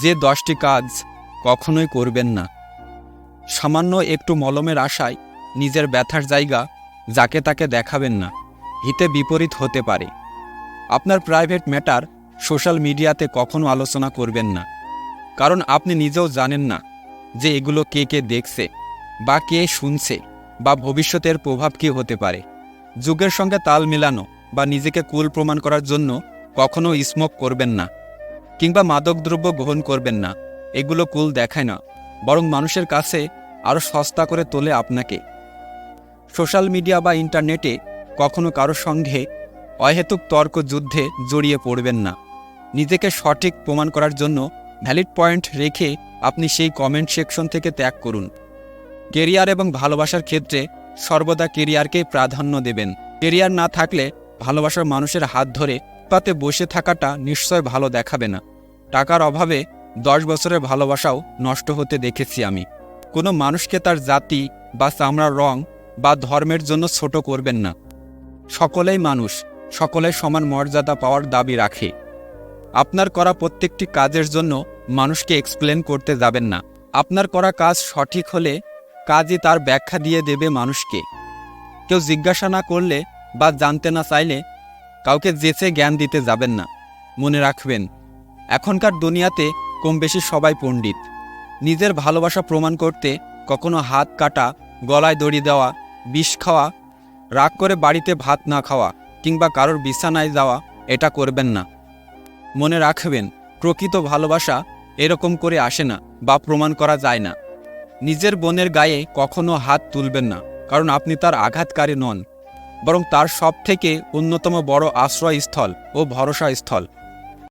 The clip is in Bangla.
যে দশটি কাজ কখনোই করবেন না। সামান্য একটু মলমের আশায় নিজের ব্যথার জায়গা যাকে তাকে দেখাবেন না, হিতে বিপরীত হতে পারে। আপনার প্রাইভেট ম্যাটার সোশ্যাল মিডিয়াতে কখনো আলোচনা করবেন না। কারণ আপনি নিজেও জানেন না যে এগুলো কে কে দেখছে বা কে শুনছে বা ভবিষ্যতের প্রভাব কী হতে পারে। যুগের সঙ্গে তাল মেলানো বা নিজেকে কুল প্রমাণ করার জন্য কখনো স্মোক করবেন না। কিংবা মাদকদ্রব্য গ্রহণ করবেন না। এগুলো কুল দেখায় না, বরং মানুষের কাছে আরও সস্তা করে তোলে আপনাকে। সোশ্যাল মিডিয়া বা ইন্টারনেটে কখনো কারোর সঙ্গে অহেতুক তর্ক যুদ্ধে জড়িয়ে পড়বেন না। নিজেকে সঠিক প্রমাণ করার জন্য ভ্যালিড পয়েন্ট রেখে আপনি সেই কমেন্ট সেকশন থেকে ত্যাগ করুন। কেরিয়ার এবং ভালোবাসার ক্ষেত্রে সর্বদা কেরিয়ারকেই প্রাধান্য দেবেন। কেরিয়ার না থাকলে ভালোবাসার মানুষের হাত ধরে পাতে বসে থাকাটা নিশ্চয় ভালো দেখাবে না। টাকার অভাবে দশ বছরের ভালোবাসাও নষ্ট হতে দেখেছি আমি। কোনো মানুষকে তার জাতি বা চামড়ার রং বা ধর্মের জন্য ছোট করবেন না। সকলেই মানুষ সকলে সমান মর্যাদা পাওয়ার দাবি রাখে। আপনার করা প্রত্যেকটি কাজের জন্য মানুষকে এক্সপ্লেন করতে যাবেন না। আপনার করা কাজ সঠিক হলে কাজই তার ব্যাখ্যা দিয়ে দেবে মানুষকে। কেউ জিজ্ঞাসা না করলে বা জানতে না চাইলে কাউকে যেচে জ্ঞান দিতে যাবেন না। মনে রাখবেন এখনকার দুনিয়াতে কম বেশি সবাই পণ্ডিত। নিজের ভালোবাসা প্রমাণ করতে কখনো হাত কাটা, গলায় দড়ি দেওয়া, বিষ খাওয়া, রাগ করে বাড়িতে ভাত না খাওয়া কিংবা কারোর বিছানায় যাওয়া এটা করবেন না। মনে রাখবেন, প্রকৃত ভালোবাসা এরকম করে আসে না বা প্রমাণ করা যায় না। নিজের বোনের গায়ে কখনো হাত তুলবেন না, কারণ আপনি তার আঘাতকারী নন। বরং তার সব থেকে অন্যতম বড় আশ্রয়স্থল ও ভরসা স্থল